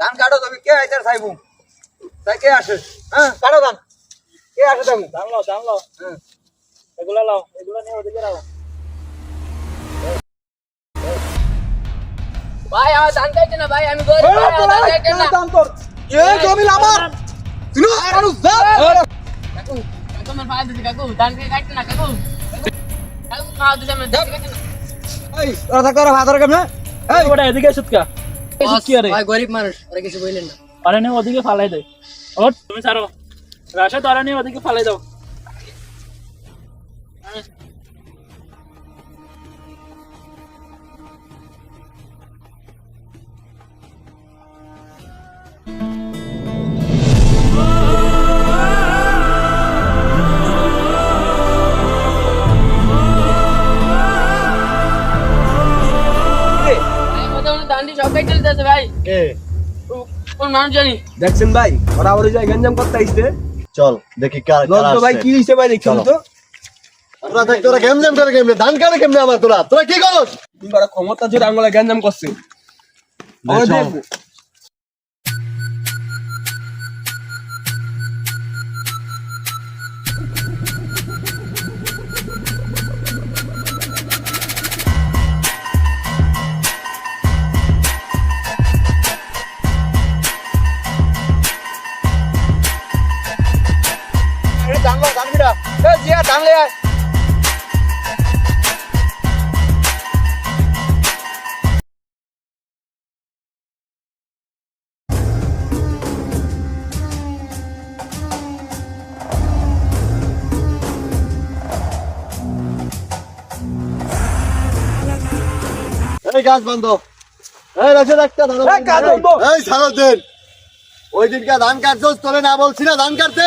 ধান কাটো তুমি কে আইতে চাইব? তাই কে আসে? হ্যাঁ কাটো ধান। কে আসে তুমি ধান লাও ধান লাও। হ্যাঁ। এগুলা লাও এগুলা নিয়ে ওদিকে লাও ভাই আমার ধান কাটছে না ভাই আমি গরিব ভাই, আমার ধান কাটছে না। এ জমিল আমার। তুই মানুষ যা। কাকু কাকু আমার ফায়দা দিছে কাকু ধান কে কাটছে না কাকু? কাকু খাওয়া দিছে আমার ধান কাটছে না। এই ওরা থাকতে ওরা ভাতার কেমনে? এই। ওটা এদিকে এসুত কা আরে? গরিব মানুষ ওরা কিছু বললেন না। আরে ওদিকে ফালাই দে। ওট তুমি ছাড়ো। রাশা তারা নিয়ে ওদিকে ফালাই দাও। ভাই। ও- কোন মানুষ জানি। দেখছেন ভাই ওরা ওর যায় গঞ্জাম করতে আইছে চল দেখি কার ভাই কি হইছে ভাই দেখছেন তো? তোরা দেখ তোরা কেমনে করে কেমনে ধান কাটে কেমনে আমার তোরা? তোরা কি করছ তুমি ওরা ক্ষমতা জোরে আঙ্গুলে গঞ্জাম করছে আয় এই গাছ বন্ধ। এই রাজে একটা এই গাছ বন্ধ। এই ছাড়ো দেন ওই দিনকে ধান কাটছস তোরে না বলছি না ধান কাটতে।